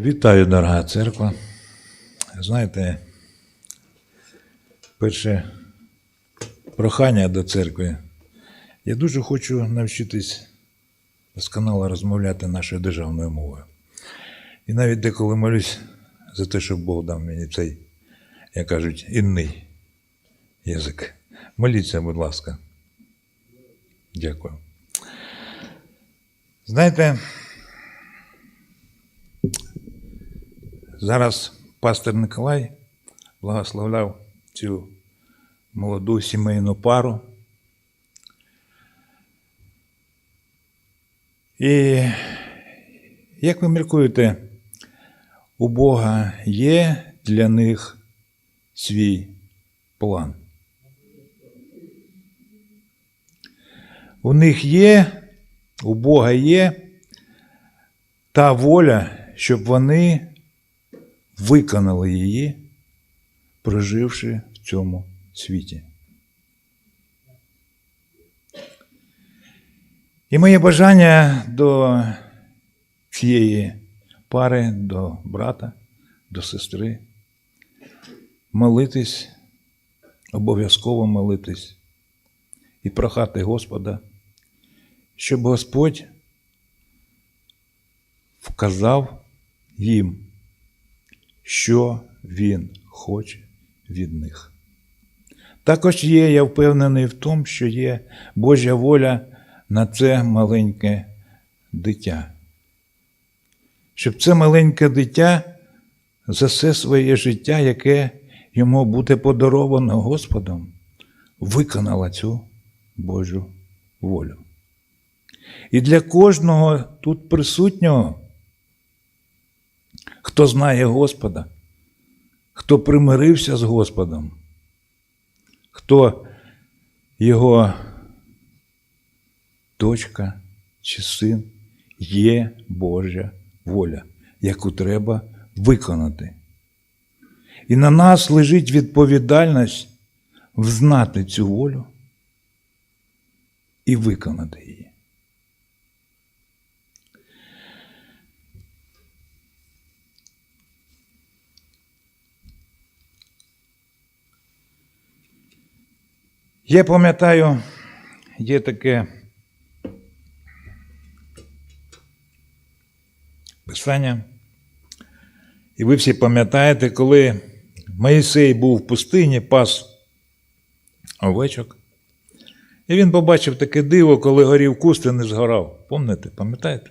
Вітаю, дорога церква. Знаєте, перше прохання до церкви. Я дуже хочу навчитись досконало розмовляти нашою державною мовою. І навіть деколи молюсь за те, щоб Бог дав мені цей, як кажуть, інний язик. Моліться, будь ласка. Дякую. Знаєте, Зараз пастор Николай благословляв цю молоду сімейну пару. І як ви міркуєте, у Бога є для них свій план? У них є, у Бога є та воля, щоб вони виконали її, проживши в цьому світі. І моє бажання до цієї пари, до брата, до сестри молитись, обов'язково молитись і прохати Господа, щоб Господь вказав їм що він хоче від них. Також є, я впевнений в тому, що є Божа воля на це маленьке дитя. Щоб це маленьке дитя за все своє життя, яке йому буде подаровано Господом, виконало цю Божу волю. І для кожного тут присутнього хто знає Господа, хто примирився з Господом, хто його дочка чи син є Божа воля, яку треба виконати. І на нас лежить відповідальність взнати цю волю і виконати її. Я пам'ятаю, є таке писання, і ви всі пам'ятаєте, коли Моїсей був в пустині, пас овечок, і він побачив таке диво, коли горів куст і не згорав. Помните, пам'ятаєте?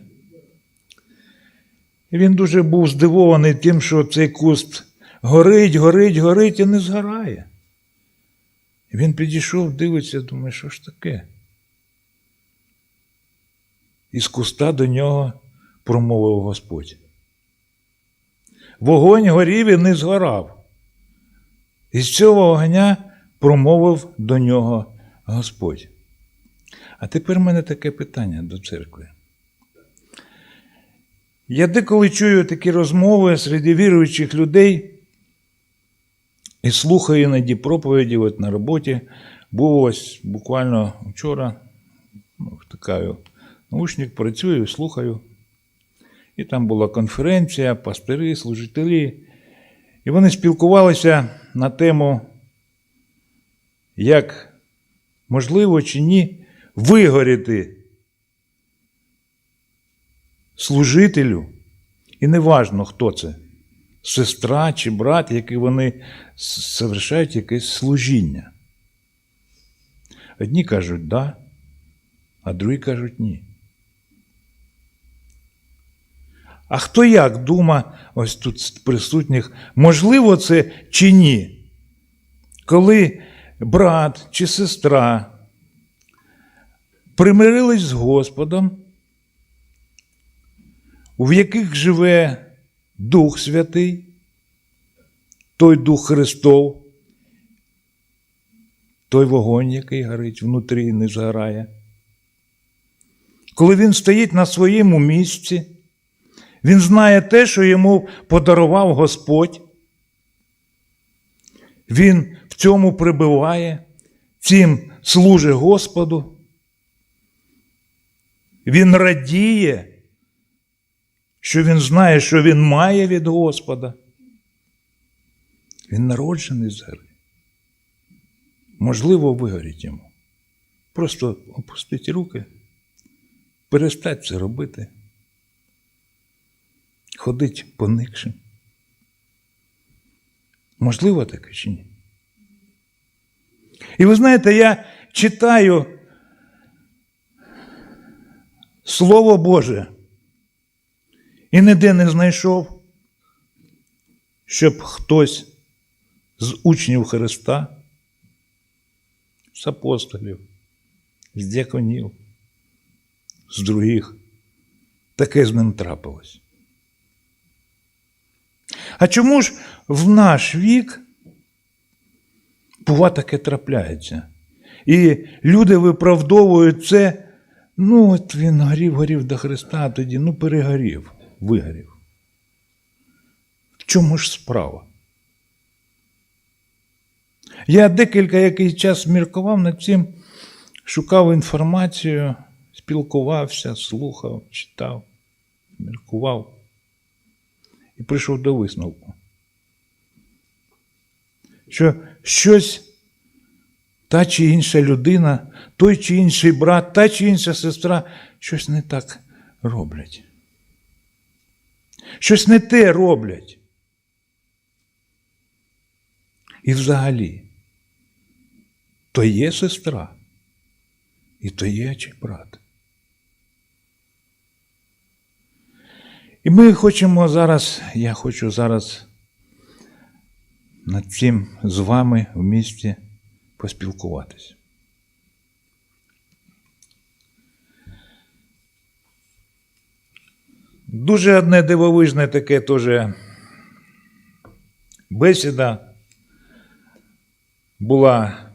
І він дуже був здивований тим, що цей куст горить, горить, горить і не згорає. І він підійшов, дивиться, думає, що ж таке? Із куста до нього промовив Господь. Вогонь горів і не згорав. Із цього вогня промовив до нього Господь. А тепер в мене таке питання до церкви. Я деколи чую такі розмови серед віруючих людей. І слухаю іноді проповіді от на роботі. Був ось буквально вчора, ну, втикаю наушник, працюю, слухаю. І там була конференція, пастири, служителі. І вони спілкувалися на тему, як можливо чи ні вигоріти служителю. І неважно, хто це сестра чи брат, які вони совершають якесь служіння. Одні кажуть да, а другі кажуть ні. А хто як дума ось тут присутніх, можливо це чи ні? Коли брат чи сестра примирились з Господом, в яких живе Дух Святий, той Дух Христов, той вогонь, який горить внутрі і не згорає. Коли він стоїть на своєму місці, він знає те, що йому подарував Господь. Він в цьому прибиває, цим служить Господу. Він радіє що він знає, що він має від Господа. Він народжений згори. Можливо, вигоріть йому. Просто опустіть руки, перестать це робити. Ходить поникшим. Можливо таке чи ні? І ви знаєте, я читаю Слово Боже і ніде не знайшов, щоб хтось з учнів Христа, з апостолів, з дяконів, з других, таке з ним трапилось. А чому ж в наш вік бува таке трапляється? І люди виправдовують це, ну, от він горів, горів до Христа, тоді ну перегорів, вигорів. В чому ж справа? Я декілька якийсь час міркував над цим, шукав інформацію, спілкувався, слухав, читав, міркував і прийшов до висновку, що щось та чи інша людина, той чи інший брат, та чи інша сестра щось не так роблять. Щось не те роблять. І взагалі, то є сестра, і то є чи брат. І ми хочемо зараз, я хочу зараз над цим з вами в місті поспілкуватися. Дуже одне дивовижне таке теж бесіда була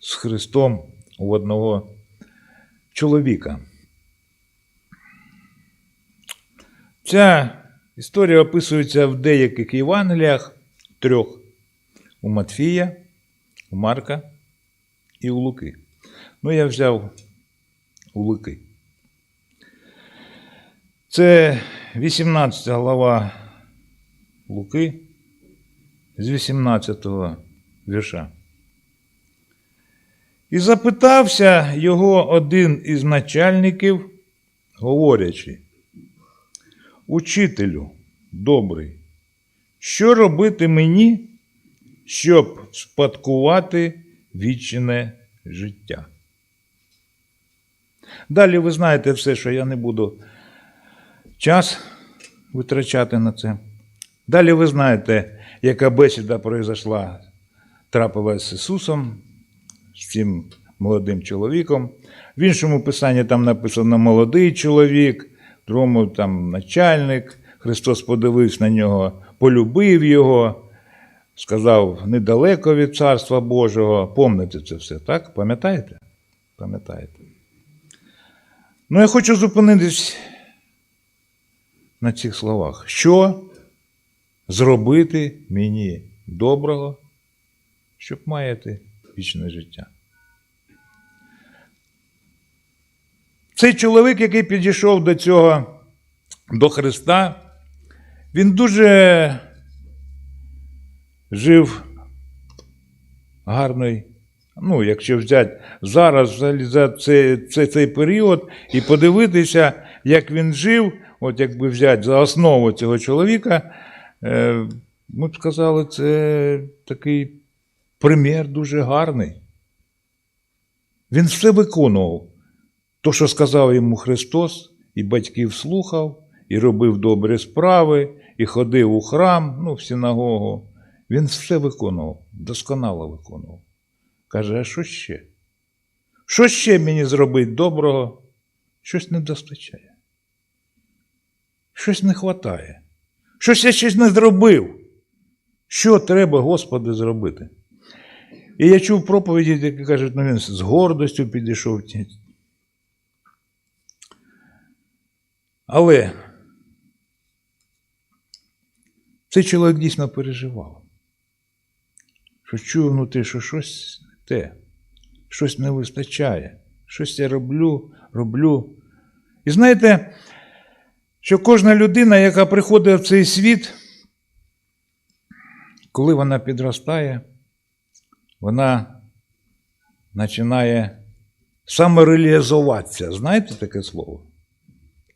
з Христом у одного чоловіка. Ця історія описується в деяких Євангеліях, трьох у Матфія, у Марка і у Луки. Ну, я взяв у Луки. Це 18 глава Луки з 18 вірша. І запитався його один із начальників, говорячи, Учителю добрий, що робити мені, щоб спадкувати вічне життя? Далі ви знаєте все, що я не буду час витрачати на це. Далі ви знаєте, яка бесіда произошла, трапилась з Ісусом, з цим молодим чоловіком. В іншому писанні там написано молодий чоловік, в другому там начальник. Христос подивився на нього, полюбив його, сказав недалеко від Царства Божого. Помните це все, так? Пам'ятаєте? Пам'ятаєте? Ну, я хочу зупинитись на цих словах. Що зробити мені доброго, щоб маєте вічне життя? Цей чоловік, який підійшов до цього, до Христа, він дуже жив гарний. Ну, якщо взяти зараз взагалі за цей, цей, цей період і подивитися, як він жив, от якби взяти за основу цього чоловіка, е, ми б сказали, це такий примір дуже гарний. Він все виконував. То, що сказав йому Христос, і батьків слухав, і робив добрі справи, і ходив у храм, ну, в синагогу. Він все виконував, досконало виконував. Каже, а що ще? Що ще мені зробити доброго? Щось не достачає. Щось не вистачає. Щось я ще не зробив. Що треба, Господи, зробити? І я чув проповіді, які кажуть, ну він з гордостю підійшов. Але цей чоловік дійсно переживав, що чує внутрі, що щось те, щось не вистачає, щось я роблю, роблю. І знаєте, що кожна людина, яка приходить в цей світ, коли вона підростає, вона починає самореалізуватися. Знаєте таке слово?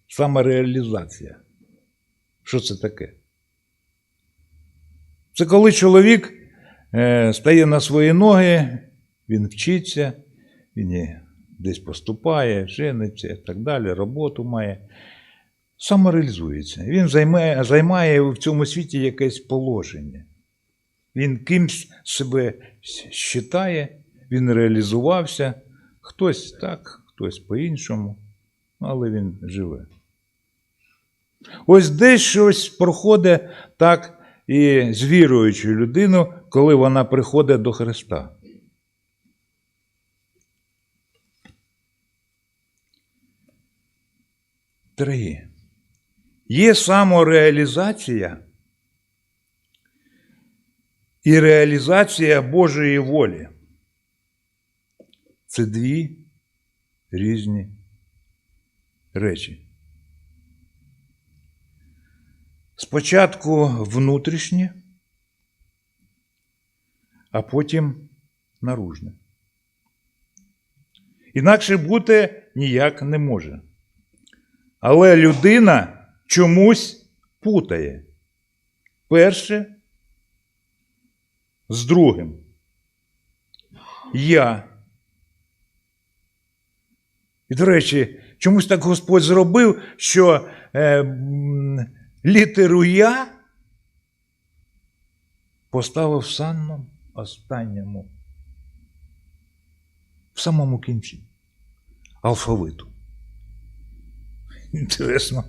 Самореалізація. Що це таке? Це коли чоловік е, стає на свої ноги, він вчиться, він десь поступає, жениться і так далі, роботу має. Самореалізується. Він займає, займає в цьому світі якесь положення. Він кимсь себе вважає, він реалізувався, хтось так, хтось по-іншому, але він живе. Ось десь щось проходить так і з віруючою людиною, коли вона приходить до Христа. Дорогі, є самореалізація і реалізація Божої волі. Це дві різні речі. Спочатку внутрішнє, а потім наружне. Інакше бути ніяк не може. Але людина чомусь путає перше з другим. Я. І, до речі, чомусь так Господь зробив, що е, літеру Я поставив в самому останньому, в самому кінці алфавиту. Інтересно.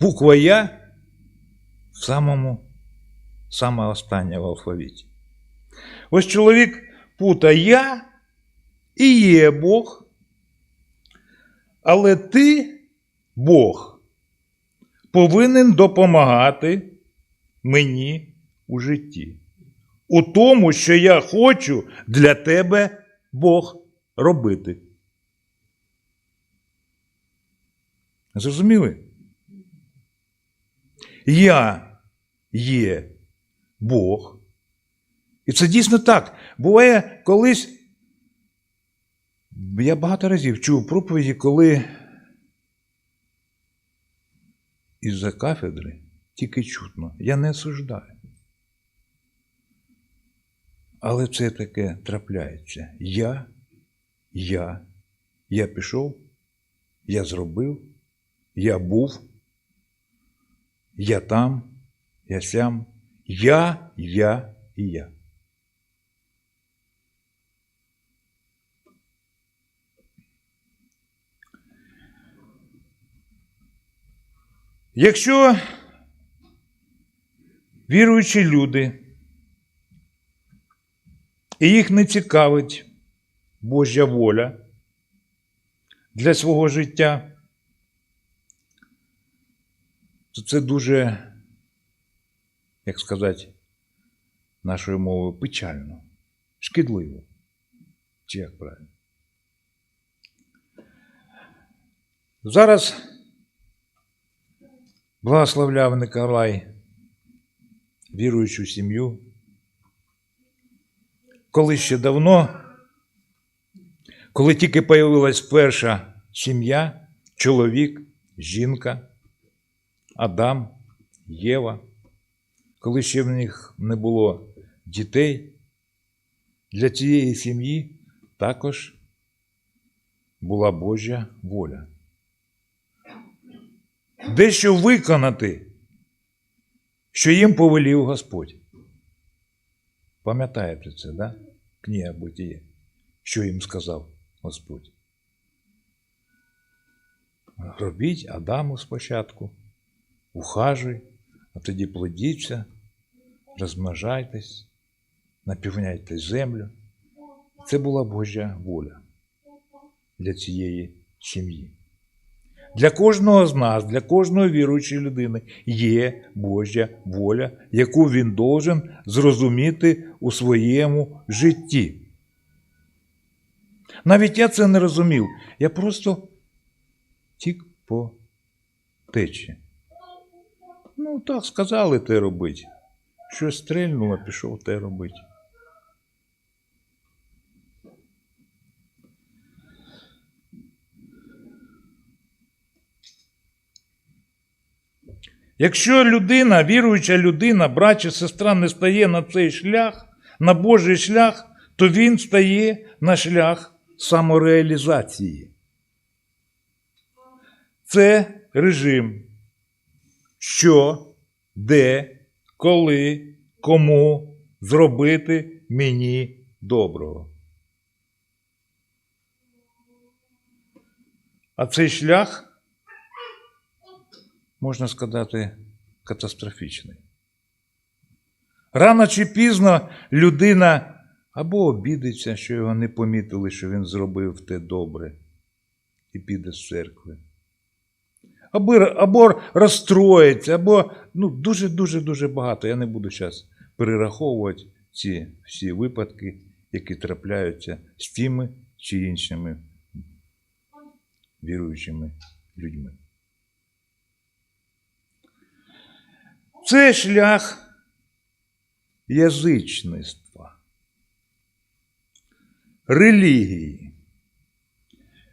Буква Я в самому, саме останнє в алфавіті. Ось чоловік путає Я і є Бог. Але ти, Бог, повинен допомагати мені у житті. У тому, що я хочу для тебе Бог робити. Зрозуміли? Я є Бог. І це дійсно так. Буває колись. Я багато разів чув проповіді, коли із-за кафедри тільки чутно. Я не осуждаю. Але це таке трапляється. Я, я, я пішов, я зробив, я був, я там, я сям, я, я і я. Якщо віруючі люди, і їх не цікавить Божа воля для свого життя, то це дуже, як сказати, нашою мовою печально, шкідливо. Чи як правильно? Зараз благословляв Николай віруючу сім'ю. Коли ще давно, коли тільки появилась перша сім'я, чоловік, жінка, Адам, Єва, коли ще в них не було дітей, для цієї сім'ї також була Божа воля дещо виконати, що їм повелів Господь. Пам'ятаєте це, да? Книга Бутіє, що їм сказав Господь. Робіть Адаму спочатку, ухажуй, а тоді плодіться, розмножайтесь, напівняйте землю. Це була Божа воля для цієї сім'ї. Для кожного з нас, для кожної віруючої людини є Божа воля, яку він должен зрозуміти у своєму житті. Навіть я це не розумів. Я просто тік по течі. Ну, так сказали те робити. Щось стрельнуло, пішов те робити. Якщо людина, віруюча людина, брат чи сестра не стає на цей шлях, на Божий шлях, то він стає на шлях самореалізації. Це режим. Що, де, коли, кому зробити мені доброго. А цей шлях, можна сказати, катастрофічний. Рано чи пізно людина або обідеться, що його не помітили, що він зробив те добре, і піде з церкви. Або, або розстроїться, або ну, дуже-дуже дуже багато. Я не буду зараз перераховувати ці всі випадки, які трапляються з тими чи іншими віруючими людьми. Це шлях язичництва, релігії.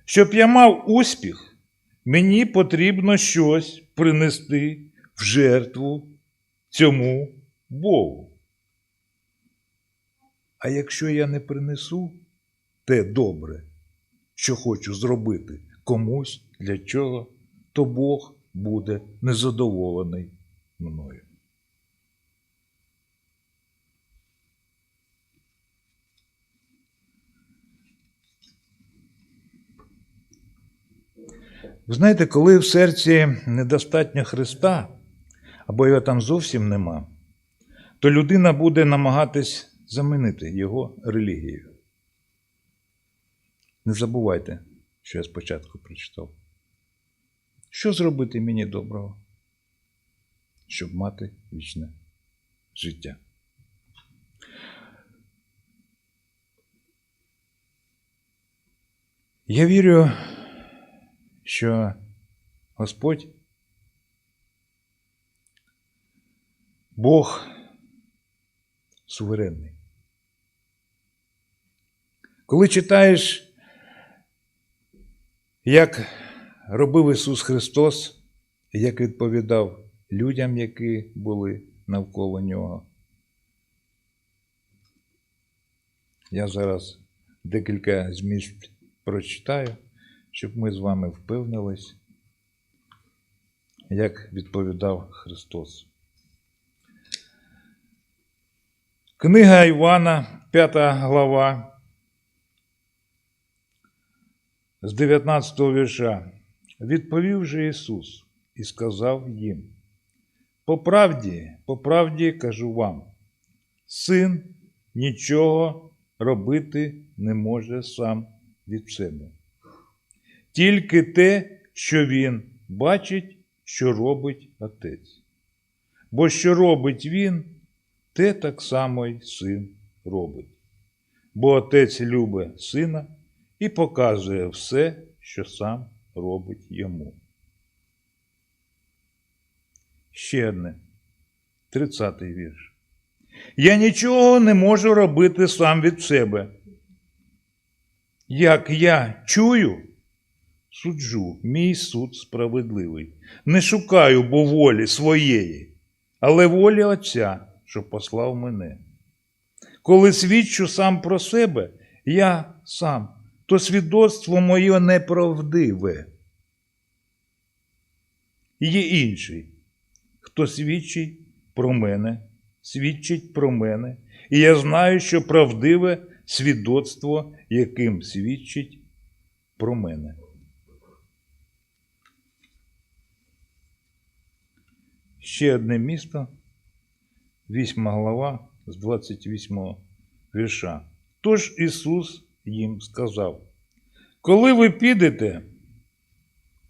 Щоб я мав успіх, мені потрібно щось принести в жертву цьому Богу. А якщо я не принесу те добре, що хочу зробити комусь для чого, то Бог буде незадоволений мною. Ви знаєте, коли в серці недостатньо Христа, або його там зовсім нема, то людина буде намагатись замінити його релігією. Не забувайте, що я спочатку прочитав. Що зробити мені доброго, щоб мати вічне життя? Я вірю, що Господь, Бог суверенний. Коли читаєш, як робив Ісус Христос, як відповідав людям, які були навколо Нього. Я зараз декілька зміст прочитаю, щоб ми з вами впевнились, як відповідав Христос. Книга Івана, 5 глава, з 19 вірша. Відповів же Ісус і сказав їм: По правді, по правді кажу вам, син нічого робити не може сам від себе. Тільки те, що він бачить, що робить отець. Бо що робить він, те так само й син робить. Бо отець любить сина і показує все, що сам робить йому. Ще одне, 30-й вірш. Я нічого не можу робити сам від себе. Як я чую, суджу, мій суд справедливий. Не шукаю бо волі своєї, але волі Отця, що послав мене. Коли свідчу сам про себе, я сам, то свідоцтво моє неправдиве. Є інший, хто свідчить про мене, свідчить про мене, і я знаю, що правдиве свідоцтво, яким свідчить про мене. Ще одне місто, 8 глава з 28 вірша. Тож Ісус їм сказав: Коли ви підете,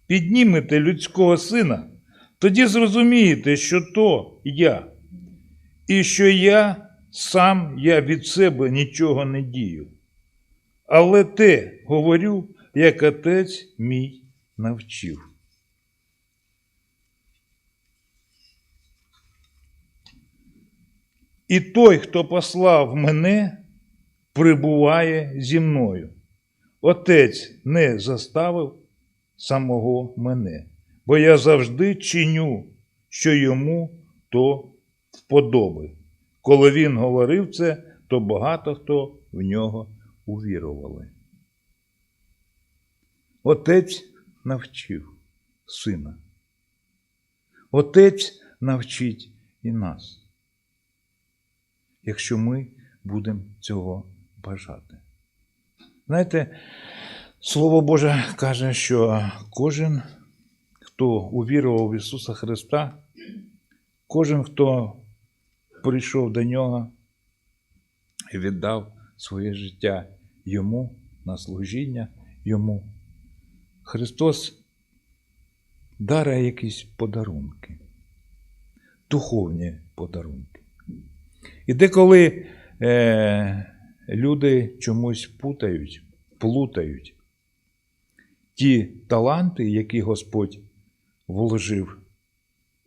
піднімете людського сина, тоді зрозумієте, що то я, і що я сам я від себе нічого не дію. Але те говорю, як отець мій навчив. І той, хто послав мене, прибуває зі мною. Отець не заставив самого мене, бо я завжди чиню, що йому то вподоби. Коли він говорив це, то багато хто в нього увірували. Отець навчив сина. Отець навчить і нас, якщо ми будемо цього бажати. Знаєте, Слово Боже каже, що кожен, хто увірував в Ісуса Христа, кожен, хто прийшов до Нього і віддав своє життя Йому на служіння Йому, Христос дарує якісь подарунки, духовні подарунки. І деколи е, люди чомусь путають, плутають ті таланти, які Господь вложив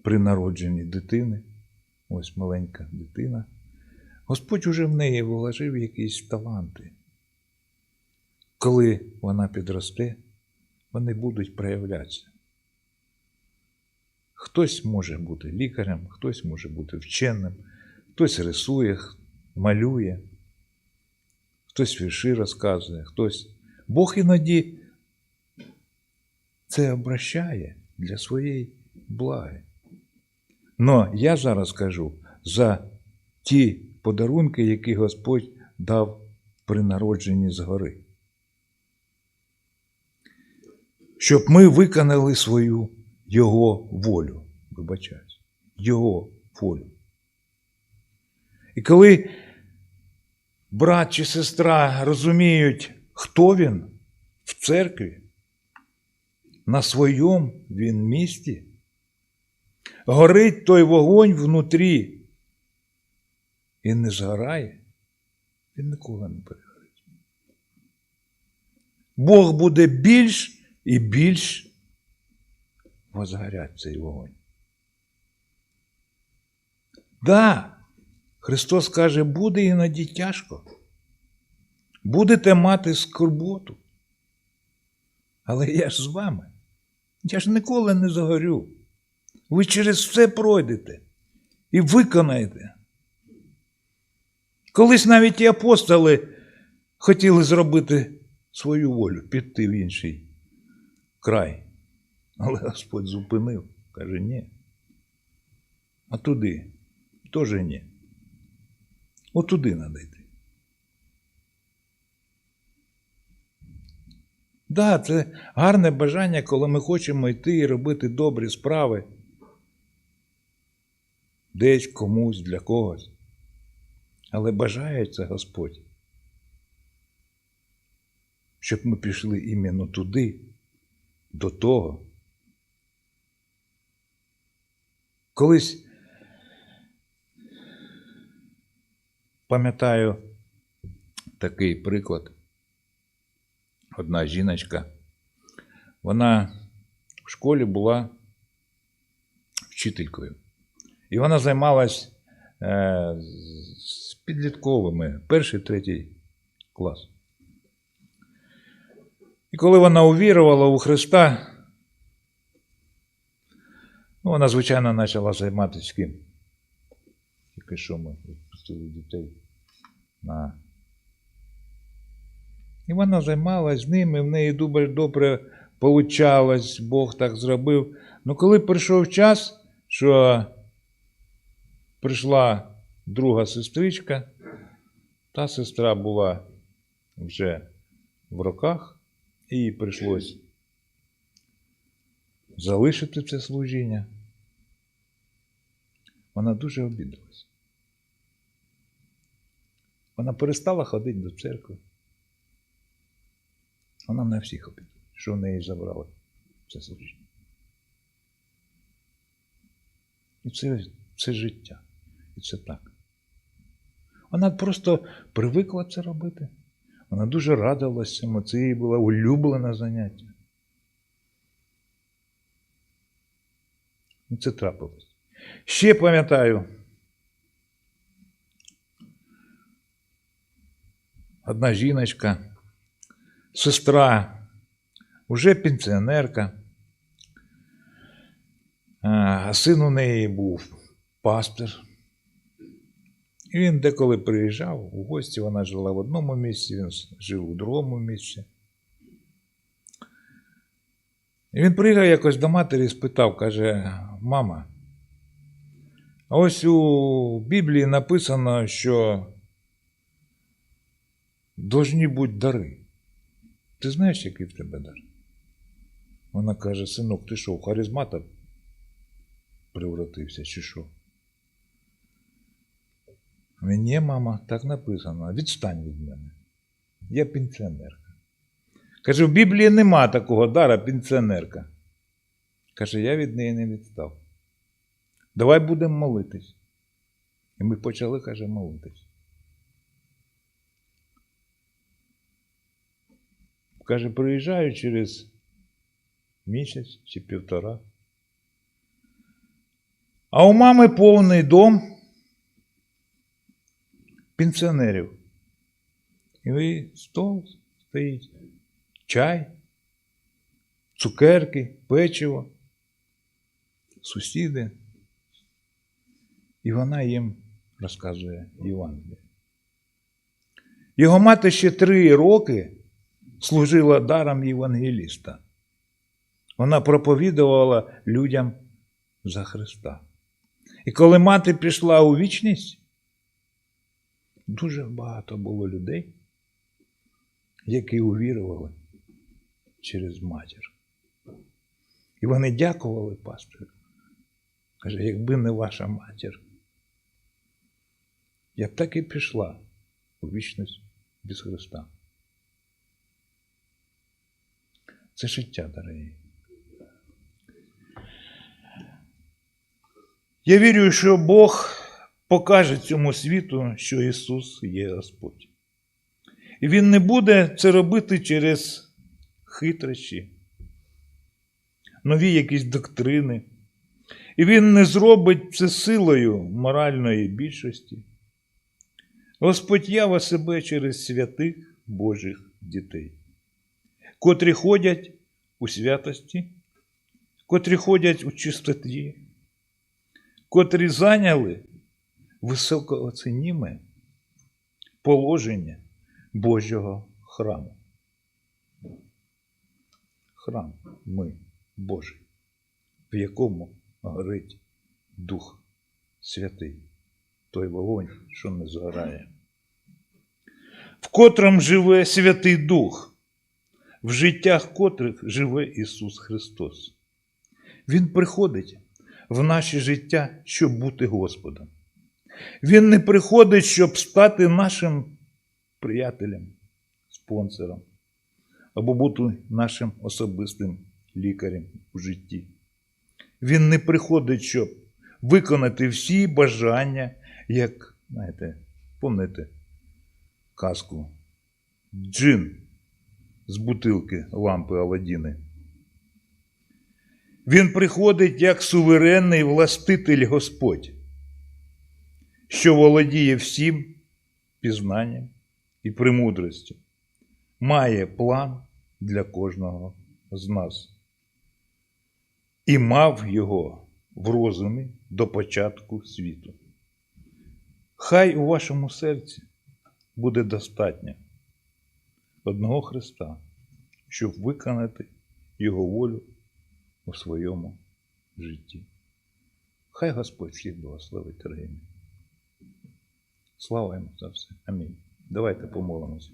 при народженні дитини, ось маленька дитина, Господь уже в неї вложив якісь таланти. Коли вона підросте, вони будуть проявлятися. Хтось може бути лікарем, хтось може бути вченим, хтось рисує, малює, хтось вірші розказує, хтось. Бог іноді це обращає для своєї благи. Но я зараз кажу за ті подарунки, які Господь дав при народженні згори. Щоб ми виконали свою Його волю, вибачаюсь, Його волю. І коли брат чи сестра розуміють, хто він в церкві, на своєму він місті, горить той вогонь внутрі і не згорає, він ніколи не перегорить. Бог буде більш і більш возгорять цей вогонь. Да, Христос каже, буде іноді тяжко. Будете мати скорботу. Але я ж з вами. Я ж ніколи не загорю. Ви через все пройдете і виконаєте. Колись навіть і апостоли хотіли зробити свою волю, піти в інший край. Але Господь зупинив, каже, ні. А туди теж ні. Отуди треба йти. Да, це гарне бажання, коли ми хочемо йти і робити добрі справи. Десь комусь для когось. Але бажає це Господь, щоб ми пішли іменно туди, до того. Колись пам'ятаю такий приклад одна жіночка. Вона в школі була вчителькою. І вона займалась е, з підлітковими, перший, третій клас. І коли вона увірувала у Христа, ну, вона, звичайно, почала займатися ким. Тільки що ми відпустили дітей на і вона займалась з ними, в неї добре добре получалось, Бог так зробив. Ну коли прийшов час, що прийшла друга сестричка, та сестра була вже в роках, і їй прийшлось залишити це служіння. Вона дуже обідалась. Вона перестала ходити до церкви. Вона на всіх обідала, що в неї забрали це служіння. І це, це життя. І це так. Вона просто привикла це робити. Вона дуже радилася цьому, це її було улюблене заняття. І це трапилось. Ще пам'ятаю, одна жіночка, сестра, уже пенсіонерка. А син у неї був пастир. І він деколи приїжджав у гості, вона жила в одному місці, він жив у другому місці. І він приїхав якось до матері і спитав, каже: Мама, а ось у Біблії написано, що должні бути дари. Ти знаєш, який в тебе дар? Вона каже: синок, ти що, харизмата превратився, чи що? Він, Ні, мама, так написано. Відстань від мене. Я пенсіонерка. Каже, в Біблії нема такого дара пенсіонерка. Каже, я від неї не відстав. Давай будемо молитись. І ми почали, каже, молитись. Каже, приїжджаю через місяць чи півтора. А у мами повний дом пенсіонерів. І стол стоїть, чай, цукерки, печиво, сусіди. І вона їм розказує Євангеліє. Його мати ще три роки служила даром євангеліста. Вона проповідувала людям за Христа. І коли мати пішла у вічність, дуже багато було людей, які увірували через матір. І вони дякували пастирю. Каже, якби не ваша матір, я б так і пішла у вічність без Христа. Це життя, дорогі. Я вірю, що Бог покаже цьому світу, що Ісус є Господь. І Він не буде це робити через хитрощі, нові якісь доктрини. І Він не зробить це силою моральної більшості. Господь ява себе через святих Божих дітей, котрі ходять у святості, котрі ходять у чистоті, котрі зайняли високооцініме положення Божого храму. Храм ми Божий, в якому горить Дух Святий, той вогонь, що не згорає, в котром живе Святий Дух, в життях котрих живе Ісус Христос. Він приходить в наше життя, щоб бути Господом. Він не приходить, щоб стати нашим приятелем, спонсором, або бути нашим особистим лікарем у житті. Він не приходить, щоб виконати всі бажання, як, знаєте, пам'ятаєте казку Джин з бутилки лампи Аладдіни. Він приходить як суверенний властитель Господь, що володіє всім пізнанням і премудростю, має план для кожного з нас. І мав його в розумі до початку світу. Хай у вашому серці буде достатньо одного Христа, щоб виконати Його волю у своєму житті. Хай Господь всіх благословить дорогі. Слава йому за все. Амінь. Давайте помолимося.